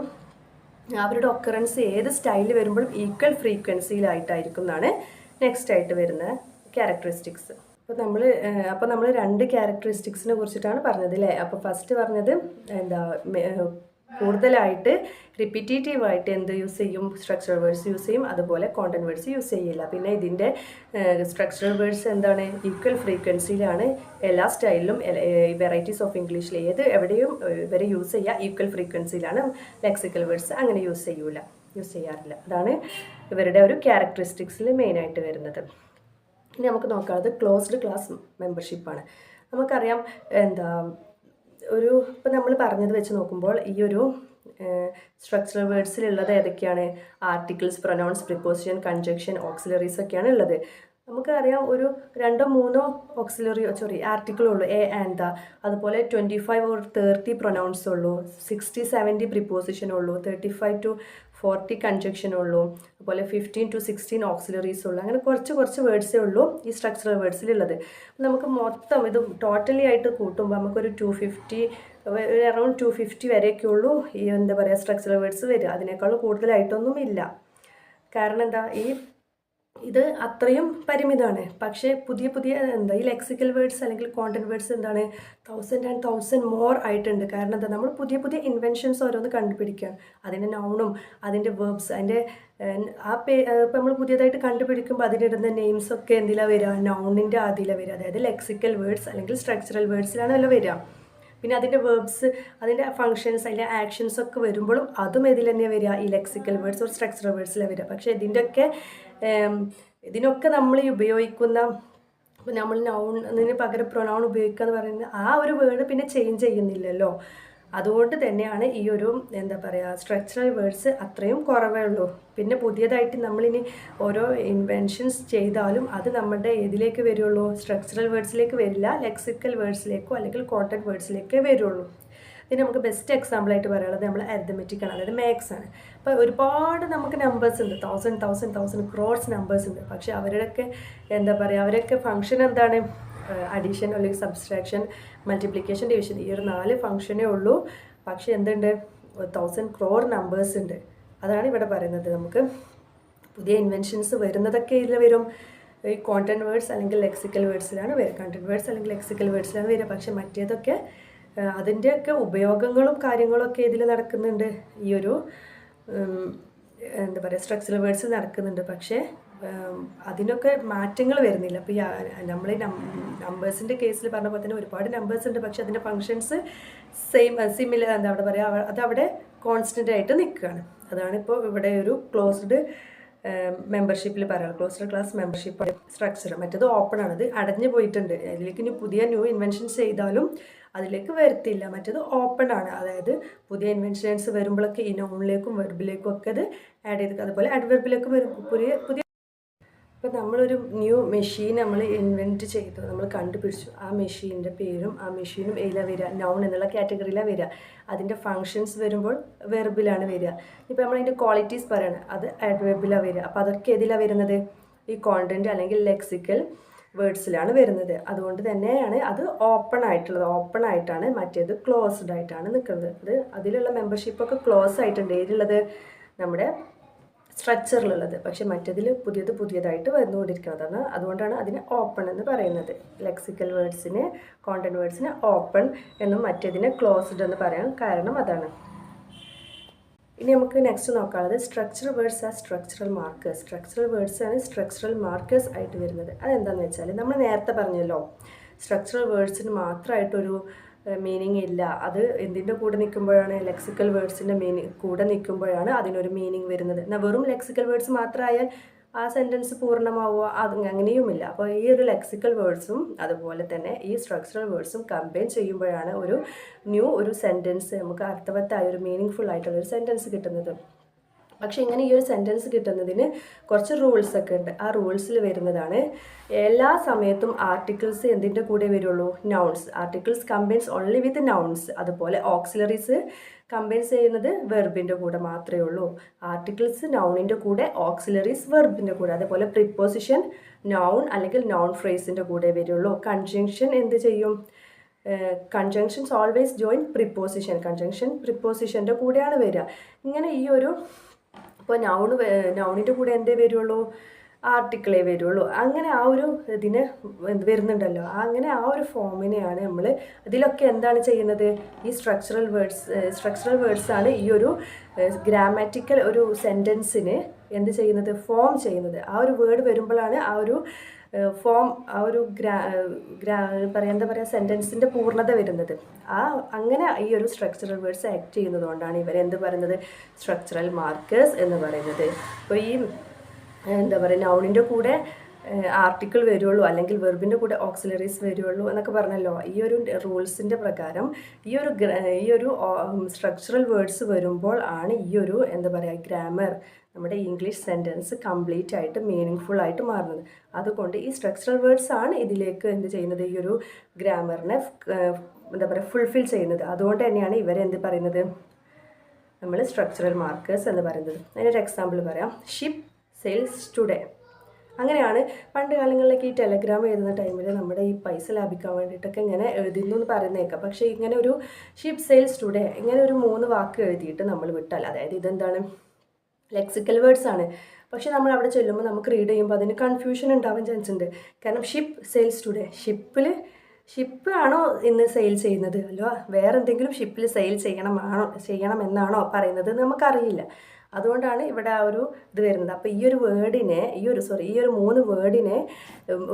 Speaker 1: അവരുടെ ഒക്കറൻസ് ഏത് സ്റ്റൈലിൽ വരുമ്പോഴും ഈക്വൽ ഫ്രീക്വൻസിയിലായിട്ടായിരിക്കും എന്നാണ് നെക്സ്റ്റ് ആയിട്ട് വരുന്ന ക്യാരക്ടറിസ്റ്റിക്സ് അപ്പോൾ നമ്മൾ അപ്പോൾ നമ്മൾ രണ്ട് ക്യാരക്ടറിസ്റ്റിക്സിനെ കുറിച്ചിട്ടാണ് പറഞ്ഞത് അല്ലേ അപ്പോൾ ഫസ്റ്റ് പറഞ്ഞത് എന്താ കൂടുതലായിട്ട് റിപ്പീറ്റേറ്റീവ് ആയിട്ട് എന്ത് യൂസ് ചെയ്യും? സ്ട്രക്ചർ വേർഡ്സ് യൂസ് ചെയ്യും. അതുപോലെ കോണ്ടന്റ് വേർഡ്സ് യൂസ് ചെയ്യില്ല. പിന്നെ ഇതിന്റെ സ്ട്രക്ചർ വേർഡ്സ് എന്താണ്? ഈക്വൽ ഫ്രീക്വൻസിയിലാണ് എല്ലാ സ്റ്റൈലിലും വെറൈറ്റീസ് ഓഫ് ഇംഗ്ലീഷിൽ ഏത് എവിടെയും ഇവരെ യൂസ് ചെയ്യുക ഈക്വൽ ഫ്രീക്വൻസിയിലാണ് ലെക്സിക്കൽ വേർഡ്സ് അങ്ങനെ യൂസ് ചെയ്യൂല. യൂസ് ചെയ്യാറില്ല. അതാണ് ഇവരുടെ ഒരു ക്യാരക്ടറിസ്റ്റിക്സിൽ മെയിനായിട്ട് വരുന്നത്. ഇനി നമുക്ക് നോക്കാനുള്ളത് ക്ലോസ്ഡ് ക്ലാസ് മെമ്പർഷിപ്പാണ് നമുക്കറിയാം എന്താ ഒരു ഇപ്പം നമ്മൾ പറഞ്ഞത് വെച്ച് നോക്കുമ്പോൾ ഈ ഒരു സ്ട്രക്ചറൽ വേർഡ്സിലുള്ളത് ഏതൊക്കെയാണ്? Articles pronouns preposition conjunction auxiliaries ഒക്കെയാണ് ഉള്ളത്. നമുക്കറിയാം ഒരു രണ്ടോ മൂന്നോ ഓക്സിലറി സോറി ആർട്ടിക്കിൾ ഉള്ളൂ. എ ആൻഡ് ദ അതുപോലെ twenty five or thirty pronouns ഉള്ളൂ. സിക്സ്റ്റി സെവന്റി പ്രിപ്പോസിഷൻ ഉള്ളൂ. Thirty five to forty conjunction ഉള്ളൂ അതുപോലെ ഫിഫ്റ്റീൻ ടു സിക്സ്റ്റീൻ ഓക്സിലറീസ് ഉള്ളൂ അങ്ങനെ കുറച്ച് കുറച്ച് വേർഡ്സേ ഉള്ളൂ ഈ സ്ട്രക്ചറൽ വേർഡ്സിലുള്ളത് നമുക്ക് മൊത്തം ഇത് ടോട്ടലി ആയിട്ട് കൂട്ടുമ്പോൾ നമുക്കൊരു two fifty around two fifty വരെയൊക്കെ ഉള്ളൂ ഈ എന്താ പറയുക സ്ട്രക്ചറൽ വേർഡ്സ് വരിക. അതിനേക്കാൾ കൂടുതലായിട്ടൊന്നും ഇല്ല കാരണം എന്താ? ഈ ഇത് അത്രയും പരിമിതമാണ് പക്ഷേ പുതിയ പുതിയ എന്താ ഈ ലെക്സിക്കൽ വേർഡ്സ് അല്ലെങ്കിൽ കോണ്ടന്റ് വേർഡ്സ് എന്താണ് തൗസൻഡ് ആൻഡ് തൗസൻഡ് മോർ ആയിട്ടുണ്ട്. കാരണം എന്താ നമ്മൾ പുതിയ പുതിയ ഇൻവെൻഷൻസ് ഓരോന്ന് കണ്ടുപിടിക്കുകയാണ് അതിന്റെ നൗണും അതിന്റെ വേർബ്സ് അതിന്റെ ആ പേ ഇപ്പം നമ്മൾ പുതിയതായിട്ട് കണ്ടുപിടിക്കുമ്പോൾ അതിനിടുന്ന നെയിംസ് ഒക്കെ എന്തിലാണ് വരിക? നൗണിന്റെ ആദ്യയിലാണ് വരിക. അതായത് ലെക്സിക്കൽ വേർഡ്സ് അല്ലെങ്കിൽ സ്ട്രക്ചറൽ വേർഡ്സിലാണ് അല്ല വരിക. പിന്നെ അതിന്റെ വേർബ്സ് അതിന്റെ ഫങ്ഷൻസ് അതിന്റെ ആക്ഷൻസ് ഒക്കെ വരുമ്പോഴും അതും ഇതിൽ തന്നെ വരിക? ഈ ലെക്സിക്കൽ വേർഡ്സ് ഒരു സ്ട്രക്ചറൽ വേർഡ്സിലാണ് വരിക. പക്ഷേ ഇതിന്റെയൊക്കെ ഇതിനൊക്കെ നമ്മൾ ഉപയോഗിക്കുന്ന നമ്മൾ നൗൺ അതിന് പകരം പ്രൊനൗൺ ഉപയോഗിക്കുക എന്ന് പറയുന്നത് ആ ഒരു വേർഡ് പിന്നെ ചേഞ്ച് ചെയ്യുന്നില്ലല്ലോ. അതുകൊണ്ട് തന്നെയാണ് ഈ ഒരു എന്താ പറയുക സ്ട്രക്ചറൽ വേർഡ്സ് അത്രയും കുറവേ ഉള്ളൂ. പിന്നെ പുതിയതായിട്ട് നമ്മളിനി ഓരോ ഇൻവെൻഷൻസ് ചെയ്താലും അത് നമ്മുടെ ഏതിലേക്ക് വരുള്ളൂ? സ്ട്രക്ചറൽ വേർഡ്സിലേക്ക് വരില്ല ലെക്സിക്കൽ വേർഡ്സിലേക്കോ അല്ലെങ്കിൽ കോട്ടൺ വേർഡ്സിലേക്കേ വരുള്ളൂ. ഇതിന് നമുക്ക് ബെസ്റ്റ് എക്സാമ്പിളായിട്ട് പറയാനുള്ളത് നമ്മൾ അരിതമെറ്റിക് ആണ് അതായത് മാത്സ് ആണ്. അപ്പോൾ ഒരുപാട് നമുക്ക് നമ്പേഴ്സ് ഉണ്ട് thousand thousand thousand crores numbers ഉണ്ട്. പക്ഷേ അവരുടെയൊക്കെ എന്താ പറയുക അവരൊക്കെ ഫങ്ഷൻ എന്താണ്? അഡീഷൻ അല്ലെങ്കിൽ സബ്സ്ട്രാക്ഷൻ മൾട്ടിപ്ലിക്കേഷൻ ഡിവിഷൻ ഈ ഒരു നാല് ഫംഗ്ഷനേ ഉള്ളൂ. പക്ഷേ എന്തുണ്ട്? തൗസൻഡ് ക്രോർ നമ്പേഴ്സ് ഉണ്ട്. അതാണ് ഇവിടെ പറയുന്നത്. നമുക്ക് പുതിയ ഇൻവെൻഷൻസ് വരുന്നതൊക്കെ ഇതിൽ വരും. ഈ കോണ്ടന്റ് വേർഡ്സ് അല്ലെങ്കിൽ ലെക്സിക്കൽ വേർഡ്സിലാണ് വരിക. കണ്ടന്റ് വേർഡ്സ് അല്ലെങ്കിൽ ലെക്സിക്കൽ വേർഡ്സിലാണ് വരിക. പക്ഷേ മറ്റേതൊക്കെ അതിന്റെയൊക്കെ ഉപയോഗങ്ങളും കാര്യങ്ങളും ഒക്കെ ഇതിൽ നടക്കുന്നുണ്ട്. ഈ ഒരു എന്താ പറയുക സ്ട്രക്ചറൽ വേർഡ്സ് നടക്കുന്നുണ്ട്. പക്ഷേ അതിനൊക്കെ മാറ്റങ്ങൾ വരുന്നില്ല. അപ്പോൾ ഈ നമ്മൾ നമ്പേഴ്സിന്റെ കേസിൽ പറഞ്ഞ പോലെ തന്നെ ഒരുപാട് നമ്പേഴ്സ് ഉണ്ട്. പക്ഷെ അതിന്റെ ഫങ്ഷൻസ് സെയിം സിമിലർ എന്താ അവിടെ പറയുക അത് അവിടെ കോൺസ്റ്റന്റ് ആയിട്ട് നിൽക്കുകയാണ് അതാണ് ഇപ്പോൾ ഇവിടെ ഒരു ക്ലോസ്ഡ് മെമ്പർഷിപ്പിൽ പറയാം. ക്ലോസ്ഡ് ക്ലാസ് മെമ്പർഷിപ്പ് സ്ട്രക്ചർ മറ്റേത് ഓപ്പൺ ആണ്. അത് അടഞ്ഞു പോയിട്ടുണ്ട്. അതിലേക്ക് ഇനി പുതിയ ന്യൂ ഇൻവെൻഷൻസ് ചെയ്താലും അതിലേക്ക് വരത്തില്ല. മറ്റേത് ഓപ്പൺ ആണ്. അതായത് പുതിയ ഇൻവെൻഷൻസ് വരുമ്പോഴൊക്കെ ഈ നോണിലേക്കും വെർബിലേക്കും ഒക്കെ അത് ആഡ് ചെയ്ത് അതുപോലെ അഡ്വെർബിലേക്ക് വരും. പുതിയ പുതിയ ഇപ്പം നമ്മളൊരു ന്യൂ മെഷീൻ നമ്മൾ ഇൻവെന്റ് ചെയ്തു. നമ്മൾ കണ്ടുപിടിച്ചു. ആ മെഷീന്റെ പേരും ആ മെഷീനും ഏതിലാണ് വരിക? നൗൺ എന്നുള്ള കാറ്റഗറിയിലാണ് വരിക. അതിന്റെ ഫങ്ഷൻസ് വരുമ്പോൾ വെർബിലാണ് വരിക. ഇപ്പോൾ നമ്മളതിന്റെ ക്വാളിറ്റീസ് പറയണം. അത് അഡ്വെബിലാണ് വരിക. അപ്പോൾ അതൊക്കെ ഏതിലാണ് വരുന്നത്? ഈ കോണ്ടന്റ് അല്ലെങ്കിൽ ലെക്സിക്കൽ വേർഡ്സിലാണ് വരുന്നത്. അതുകൊണ്ട് തന്നെയാണ് അത് ഓപ്പൺ ആയിട്ടുള്ളത്. ഓപ്പൺ ആയിട്ടാണ് മറ്റേത് ക്ലോസ്ഡ് ആയിട്ടാണ് നിൽക്കുന്നത് അത് അതിലുള്ള മെമ്പർഷിപ്പൊക്കെ ക്ലോസ് ആയിട്ടുണ്ട്. ഏതിലുള്ളത്? നമ്മുടെ സ്ട്രക്ചറിലുള്ളത് പക്ഷെ മറ്റതിൽ പുതിയത് പുതിയതായിട്ട് വന്നുകൊണ്ടിരിക്കുന്നതാണ് അതുകൊണ്ടാണ് അതിനെ ഓപ്പൺ എന്ന് പറയുന്നത്. ലെക്സിക്കൽ വേർഡ്സിന് കോണ്ടന്റ് വേർഡ്സിന് ഓപ്പൺ എന്നും മറ്റേതിന് ക്ലോസ്ഡ് എന്ന് പറയാൻ കാരണം അതാണ്. ഇനി നമുക്ക് നെക്സ്റ്റ് നോക്കാനുള്ളത് സ്ട്രക്ചറൽ വേർഡ്സ് ആ സ്ട്രക്ചറൽ മാർക്കേഴ്സ് സ്ട്രക്ചറൽ വേർഡ്സ് ആണ് സ്ട്രക്ചറൽ മാർക്കേഴ്സ് ആയിട്ട് വരുന്നത്. അതെന്താണെന്ന് വെച്ചാൽ നമ്മൾ നേരത്തെ പറഞ്ഞല്ലോ സ്ട്രക്ചറൽ വേർഡ്സിന് മാത്രമായിട്ടൊരു മീനിങ് ഇല്ല. അത് എന്തിന്റെ കൂടെ നിൽക്കുമ്പോഴാണ് ലെക്സിക്കൽ വേർഡ്സിന്റെ മീനിങ് കൂടെ നിൽക്കുമ്പോഴാണ് അതിനൊരു മീനിങ് വരുന്നത്. എന്നാൽ വെറും ലെക്സിക്കൽ വേർഡ്സ് മാത്രമായാൽ ആ സെന്റൻസ് പൂർണമാവുക അത് അങ്ങനെയുമില്ല. അപ്പോൾ ഈ ഒരു ലെക്സിക്കൽ വേർഡ്സും അതുപോലെ തന്നെ ഈ സ്ട്രക്ചറൽ വേർഡ്സും കമ്പൈൻ ചെയ്യുമ്പോഴാണ് ഒരു ന്യൂ ഒരു സെന്റൻസ് നമുക്ക് അർത്ഥവത്തായ ഒരു മീനിങ് ഫുൾ ആയിട്ടുള്ള സെന്റൻസ് കിട്ടുന്നത്. പക്ഷേ ഇങ്ങനെ ഈ ഒരു സെന്റൻസ് കിട്ടുന്നതിന് കുറച്ച് റൂൾസ് ഒക്കെ ഉണ്ട്. ആ റൂൾസിൽ വരുന്നതാണ്. എല്ലാ സമയത്തും ആർട്ടിക്കിൾസ് എന്തിന്റെ കൂടെ വരുള്ളൂ? Nouns articles combines only with nouns അതുപോലെ ഓക്സിലറീസ് കമ്പൈൻസ് ചെയ്യുന്നത് വെർബിന്റെ കൂടെ മാത്രമേ ഉള്ളൂ. ആർട്ടിക്കിൾസ് നൗണിന്റെ കൂടെ ഓക്സിലറീസ് വെർബിന്റെ കൂടെ. അതേപോലെ പ്രിപ്പോസിഷൻ നൗൺ അല്ലെങ്കിൽ നൗൺ ഫ്രേസിന്റെ കൂടെ വരുള്ളൂ. കൺജങ്ഷൻ എന്ത് ചെയ്യും? Conjunctions always join preposition conjunction പ്രിപ്പോസിഷന്റെ കൂടെയാണ് വരിക. ഇങ്ങനെ ഈ ഒരു ഇപ്പോൾ നൗണ് നൗണിന്റെ കൂടെ എന്തേ വരുള്ളൂ? ആർട്ടിക്കിളേ വരുള്ളൂ. അങ്ങനെ ആ ഒരു ഇതിന് വരുന്നുണ്ടല്ലോ. അങ്ങനെ ആ ഒരു ഫോമിനെയാണ് നമ്മൾ അതിലൊക്കെ എന്താണ് ചെയ്യുന്നത്? ഈ സ്ട്രക്ചറൽ വേർഡ്സ് സ്ട്രക്ചറൽ വേർഡ്സ് ആണ് ഈ ഒരു ഗ്രാമാറ്റിക്കൽ ഒരു സെന്റൻസിന് എന്ത് ചെയ്യുന്നത്? ഫോം ചെയ്യുന്നത്. ആ ഒരു വേർഡ് വരുമ്പോഴാണ് ആ ഒരു ഫോം ആ ഒരു ഗ്രാ ഗ്രാ പറയാ എന്താ പറയുക സെന്റൻസിന്റെ പൂർണത വരുന്നത്. ആ അങ്ങനെ ഈ ഒരു സ്ട്രക്ചറൽ വേർഡ്സ് ആക്ട് ചെയ്യുന്നതുകൊണ്ടാണ് ഇവരെന്ത് പറയുന്നത്? സ്ട്രക്ചറൽ മാർക്കേഴ്സ് എന്ന് പറയുന്നത്. അപ്പോൾ ഈ എന്താ പറയുക നൗണിന്റെ കൂടെ ആർട്ടിക്കിൾ വരുള്ളൂ അല്ലെങ്കിൽ വെർബിന്റെ കൂടെ ഓക്സിലറീസ് വരുള്ളൂ എന്നൊക്കെ പറഞ്ഞല്ലോ. ഈ ഒരു റൂൾസിന്റെ പ്രകാരം ഈ ഒരു ഈ ഒരു സ്ട്രക്ചറൽ വേർഡ്സ് വരുമ്പോൾ ആണ് ഈ ഒരു എന്താ പറയുക ഗ്രാമർ നമ്മുടെ ഇംഗ്ലീഷ് സെന്റൻസ് കംപ്ലീറ്റ് ആയിട്ട് മീനിങ് ഫുൾ ആയിട്ട് മാറുന്നത്. അതുകൊണ്ട് ഈ സ്ട്രക്ചറൽ വേർഡ്സ് ആണ് ഇതിലേക്ക് എന്ത് ചെയ്യുന്നത്? ഈ ഒരു ഗ്രാമറിനെ എന്താ പറയുക ഫുൾഫിൽ ചെയ്യുന്നത്. അതുകൊണ്ട് തന്നെയാണ് ഇവരെന്ത് പറയുന്നത്? നമ്മൾ സ്ട്രക്ചറൽ മാർക്കേഴ്സ് എന്ന് പറയുന്നത്. അതിനൊരു എക്സാമ്പിൾ പറയാം. ഷിപ്പ് സെയിൽസ് ടുഡേ അങ്ങനെയാണ് പണ്ട് കാലങ്ങളിലൊക്കെ ഈ ടെലഗ്രാം എഴുതുന്ന ടൈമിൽ നമ്മുടെ ഈ പൈസ ലാഭിക്കാൻ വേണ്ടിയിട്ടൊക്കെ ഇങ്ങനെ എഴുതുന്നു എന്ന് പറയുന്നേക്കാം പക്ഷേ ഇങ്ങനെ ഒരു ഷിപ്പ് സെയിൽസ് ടുഡേ ഇങ്ങനെ ഒരു മൂന്ന് വാക്ക് എഴുതിയിട്ട് നമ്മൾ വിട്ടാൽ അതായത് ഇതെന്താണ്? ലെക്സിക്കൽ വേർഡ്സ് ആണ്. പക്ഷെ നമ്മൾ അവിടെ ചെല്ലുമ്പോൾ നമുക്ക് റീഡ് ചെയ്യുമ്പോൾ അതിന് കൺഫ്യൂഷൻ ഉണ്ടാവാൻ ചാൻസ് ഉണ്ട്. കാരണം ഷിപ്പ് സെയിൽസ് ടുഡേ ഷിപ്പിൽ ഷിപ്പ് ആണോ ഇന്ന് സെയിൽ ചെയ്യുന്നത്? അല്ലോ വേറെ എന്തെങ്കിലും ഷിപ്പിൽ സെയിൽ ചെയ്യണമാണോ ചെയ്യണമെന്നാണോ പറയുന്നത് നമുക്കറിയില്ല. അതുകൊണ്ടാണ് ഇവിടെ ആ ഒരു ഇത് വരുന്നത്. അപ്പോൾ ഈ ഒരു വേർഡിനെ ഈ ഒരു സോറി ഈ ഒരു മൂന്ന് വേർഡിനെ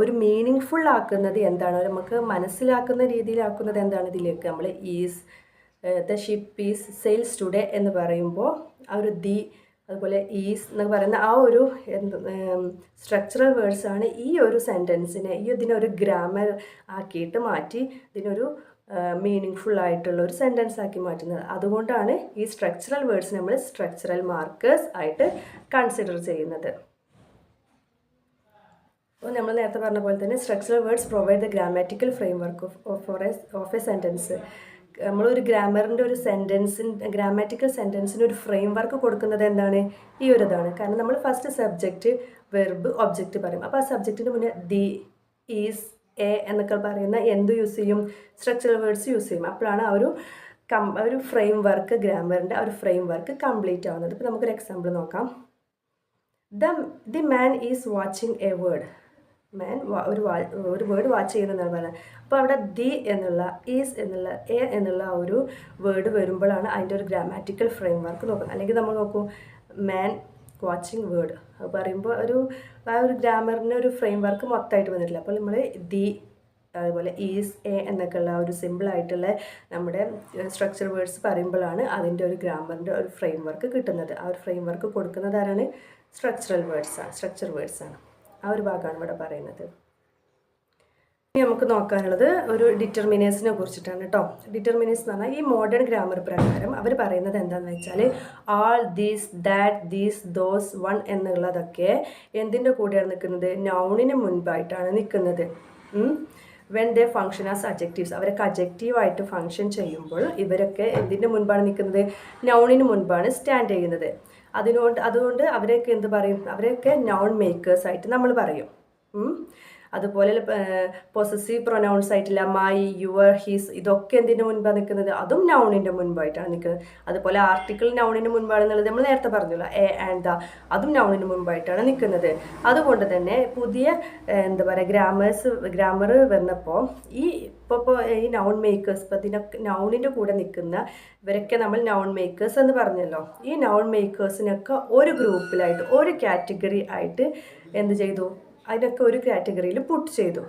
Speaker 1: ഒരു മീനിങ് ഫുൾ ആക്കുന്നത് എന്താണ്? നമുക്ക് മനസ്സിലാക്കുന്ന രീതിയിലാക്കുന്നത് എന്താണ് ഇതിലേക്ക്? നമ്മൾ is the ship is sales today എന്ന് പറയുമ്പോൾ ആ ഒരു ദി അതുപോലെ ഈസ് എന്നൊക്കെ പറയുന്ന ആ ഒരു സ്ട്രക്ചറൽ വേർഡ്സാണ് ഈ ഒരു സെന്റൻസിനെ ഈ ഇതിനൊരു ഗ്രാമർ ആക്കിയിട്ട് മാറ്റി ഇതിനൊരു മീനിങ് ഫുൾ ആയിട്ടുള്ള ഒരു സെന്റൻസ് ആക്കി മാറ്റുന്നത്. അതുകൊണ്ടാണ് ഈ സ്ട്രക്ചറൽ വേർഡ്സ് നമ്മൾ സ്ട്രക്ചറൽ മാർക്കേഴ്സ് ആയിട്ട് കൺസിഡർ ചെയ്യുന്നത്. അപ്പോൾ നമ്മൾ നേരത്തെ പറഞ്ഞ പോലെ തന്നെ structural words provide the grammatical framework of for a of a sentence നമ്മളൊരു ഗ്രാമറിന്റെ ഒരു സെന്റൻസിന് ഗ്രാമാറ്റിക്കൽ സെന്റൻസിന് ഒരു ഫ്രെയിം വർക്ക് കൊടുക്കുന്നത് എന്താണ്? ഈ ഒരു ഇതാണ്. കാരണം നമ്മൾ ഫസ്റ്റ് സബ്ജക്റ്റ് വെർബ് ഒബ്ജക്റ്റ് പറയും. അപ്പോൾ ആ സബ്ജക്റ്റിന് മുന്നേ ദി ഈസ് എ എന്നൊക്കെ പറയുന്ന എന്ത് യൂസ് ചെയ്യും? സ്ട്രക്ചറൽ വേർഡ്സ് യൂസ് ചെയ്യും. അപ്പോഴാണ് ആ ഒരു കം ഒരു ഫ്രെയിം വർക്ക് ഗ്രാമറിന്റെ ആ ഒരു ഫ്രെയിം വർക്ക് കംപ്ലീറ്റ് ആവുന്നത്. ഇപ്പോൾ നമുക്കൊരു എക്സാമ്പിൾ നോക്കാം. The the man is watching a word man ഒരു ഒരു വേർഡ് വാച്ച് ചെയ്യുന്നതാണ് പറയുന്നത്? അപ്പോൾ അവിടെ ദി എന്നുള്ള ഈസ് എന്നുള്ള എ എന്നുള്ള ഒരു വേർഡ് വരുമ്പോഴാണ് അതിന്റെ ഒരു ഗ്രാമാറ്റിക്കൽ ഫ്രെയിം വർക്ക് നോക്കുന്നത്. അല്ലെങ്കിൽ നമ്മൾ നോക്കൂ മാൻ വാച്ചിങ് വേർഡ് അത് പറയുമ്പോൾ ഒരു ആ ഒരു ഗ്രാമറിന് ഒരു ഫ്രെയിം വർക്ക് മൊത്തമായിട്ട് വന്നിട്ടില്ല. അപ്പോൾ നമ്മൾ ദി അതുപോലെ ഈസ് എ എന്നൊക്കെ ഉള്ള ഒരു സിമ്പിളായിട്ടുള്ള നമ്മുടെ സ്ട്രക്ചർ വേർഡ്സ് പറയുമ്പോഴാണ് അതിന്റെ ഒരു ഗ്രാമറിന്റെ ഒരു ഫ്രെയിം വർക്ക് കിട്ടുന്നത്. ആ ഒരു ഫ്രെയിം വർക്ക് കൊടുക്കുന്നത് ആരാണ്? സ്ട്രക്ചറൽ വേർഡ്സാണ് സ്ട്രക്ചർ വേർഡ്സാണ് ആ ഒരു ഭാഗമാണ് ഇവിടെ പറയുന്നത്. ഇനി നമുക്ക് നോക്കാനുള്ളത് ഒരു ഡിറ്റർമിനേഴ്സിനെ കുറിച്ചിട്ടാണ് കേട്ടോ ഡിറ്റർമിനേഴ്സ് എന്ന് പറഞ്ഞാൽ ഈ മോഡേൺ ഗ്രാമർ പ്രകാരം അവർ പറയുന്നത് എന്താണെന്ന് വെച്ചാൽ all these that these those one എന്നുള്ളതൊക്കെ എന്തിന്റെ കൂടെയാണ് നിൽക്കുന്നത്? നൗണിന് മുൻപായിട്ടാണ് നിൽക്കുന്നത്. When they function as adjectives അവരൊക്കെ അജക്റ്റീവായിട്ട് ഫങ്ഷൻ ചെയ്യുമ്പോൾ ഇവരൊക്കെ എന്തിന്റെ മുൻപാണ് നിൽക്കുന്നത്? നൗണിന് മുൻപാണ് സ്റ്റാൻഡ് ചെയ്യുന്നത്. അതിനോട് അതുകൊണ്ട് അവരെയൊക്കെ എന്ത് പറയും? അവരെയൊക്കെ നൗൺ മേക്കേഴ്സായിട്ട് നമ്മൾ പറയും. അതുപോലെ പൊസസീവ് പ്രൊനൗൺസ് ആയിട്ടില്ല മൈ യുവർ ഹിസ് ഇതൊക്കെ എന്തിന്റെ മുൻപാണ് നിൽക്കുന്നത്? അതും നൗണിന്റെ മുൻപായിട്ടാണ് നിൽക്കുന്നത്. അതുപോലെ ആർട്ടിക്കിൾ നൗണിന് മുൻപാണെന്നുള്ളത് നമ്മൾ നേരത്തെ പറഞ്ഞല്ലോ എ ആൻഡ് ദ അതും നൗണിന് മുൻപായിട്ടാണ് നിൽക്കുന്നത്. അതുകൊണ്ട് തന്നെ പുതിയ എന്താ പറയുക ഗ്രാമേഴ്സ് ഗ്രാമർ വന്നപ്പോൾ ഈ ഇപ്പോൾ ഈ നൗൺ മേക്കേഴ്സ് ഇപ്പോൾ ഇതിനൊക്കെ നൗണിന്റെ കൂടെ നിൽക്കുന്ന ഇവരൊക്കെ നമ്മൾ നൗൺ മേക്കേഴ്സ് എന്ന് പറഞ്ഞല്ലോ. ഈ നൗൺ മേക്കേഴ്സിനൊക്കെ ഒരു ഗ്രൂപ്പിലായിട്ട് ഒരു കാറ്റഗറി ആയിട്ട് എന്ത് ചെയ്തു? അതിനൊക്കെ ഒരു കാറ്റഗറിയിൽ പുട്ട് ചെയ്തു.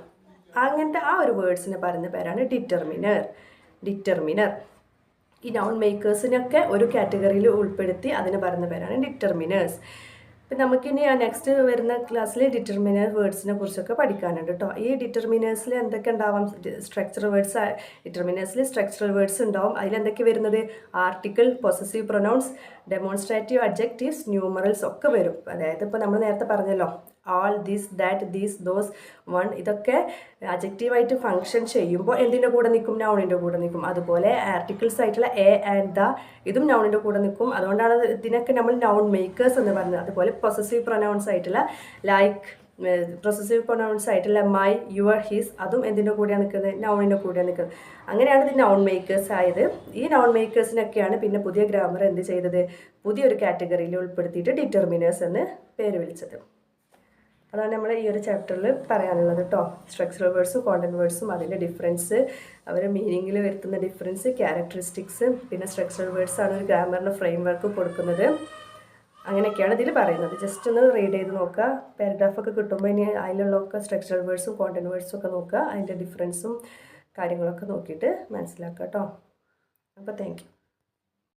Speaker 1: അങ്ങനത്തെ ആ ഒരു വേർഡ്സിനെ പറയുന്ന പേരാണ് ഡിറ്റർമിനർ ഡിറ്റർമിനർ ഈ നൗൺ മേക്കേഴ്സിനൊക്കെ ഒരു കാറ്റഗറിയിൽ ഉൾപ്പെടുത്തി അതിന് പറയുന്ന പേരാണ് ഡിറ്റർമിനേഴ്സ് ഇപ്പം നമുക്കിനി ആ നെക്സ്റ്റ് വരുന്ന ക്ലാസ്സിൽ ഡിറ്റർമിനർ വേർഡ്സിനെ കുറിച്ചൊക്കെ പഠിക്കാനുണ്ട് കേട്ടോ ഈ ഡിറ്റർമിനേഴ്സിൽ എന്തൊക്കെ ഉണ്ടാവാം? സ്ട്രക്ചർ വേർഡ്സ് ഡിറ്റർമിനേഴ്സിൽ സ്ട്രക്ചറൽ വേർഡ്സ് ഉണ്ടാവും. അതിലെന്തൊക്കെ വരുന്നത്? Article possessive pronouns demonstrative adjectives numerals ഒക്കെ വരും. അതായത് ഇപ്പോൾ നമ്മൾ നേരത്തെ പറഞ്ഞല്ലോ all this that these those one ഇതൊക്കെ അജക്റ്റീവായിട്ട് ഫങ്ഷൻ ചെയ്യുമ്പോൾ എന്തിന്റെ കൂടെ നിൽക്കും? നൗണിന്റെ കൂടെ നിൽക്കും. അതുപോലെ ആർട്ടിക്കിൾസ് ആയിട്ടുള്ള എ ആൻഡ് ദ ഇതും നൗണിന്റെ കൂടെ നിൽക്കും. അതുകൊണ്ടാണ് ഇതിനൊക്കെ നമ്മൾ നൗൺ മേക്കേഴ്സ് എന്ന് പറയുന്നത് അതുപോലെ പൊസസീവ് പ്രൊനൗൺസ് ആയിട്ടുള്ള ലൈക്ക് പ്രൊസസീവ് പ്രൊനൗൺസ് ആയിട്ടുള്ള മൈ യുവർ ഹിസ് അതും എന്തിന്റെ കൂടെയാണ് നിൽക്കുന്നത്? നൗണിന്റെ കൂടെയാണ് നിൽക്കുന്നത്. അങ്ങനെയാണ് ഇത് നൗൺ മേക്കേഴ്സ് ആയത്. ഈ നൗൺ മേക്കേഴ്സിനൊക്കെയാണ് പിന്നെ പുതിയ ഗ്രാമർ എന്ത് ചെയ്തത്? പുതിയൊരു കാറ്റഗറിയിൽ ഉൾപ്പെടുത്തിയിട്ട് ഡിറ്റർമിനേഴ്സ് എന്ന് പേര് വിളിച്ചത്. അതാണ് നമ്മൾ ഈ ഒരു ചാപ്റ്ററിൽ പറയാനുള്ളത് കേട്ടോ സ്ട്രക്ചറൽ വേർഡ്സും കോണ്ടന്റ് വേർഡ്സും അതിന്റെ ഡിഫറൻസ് അവർ മീനിങ്ങിൽ വരുത്തുന്ന ഡിഫറൻസ് ക്യാരക്ടറിസ്റ്റിക്സ് പിന്നെ സ്ട്രക്ചറൽ വേർഡ്സ് ആണ് ഒരു ഗ്രാമറിന് ഫ്രെയിം വർക്ക് കൊടുക്കുന്നത്. അങ്ങനെയൊക്കെയാണ് ഇതിൽ പറയുന്നത്. ജസ്റ്റ് ഒന്ന് റീഡ് ചെയ്ത് നോക്കുക പാരഗ്രാഫൊക്കെ കിട്ടുമ്പോൾ ഇനി അതിലുള്ളതൊക്കെ സ്ട്രക്ചറൽ വേർഡ്സും കോണ്ടന്റ് വേർഡ്സും ഒക്കെ നോക്കുക അതിന്റെ ഡിഫറൻസും കാര്യങ്ങളൊക്കെ നോക്കിയിട്ട് മനസ്സിലാക്കുക കേട്ടോ അപ്പോൾ താങ്ക്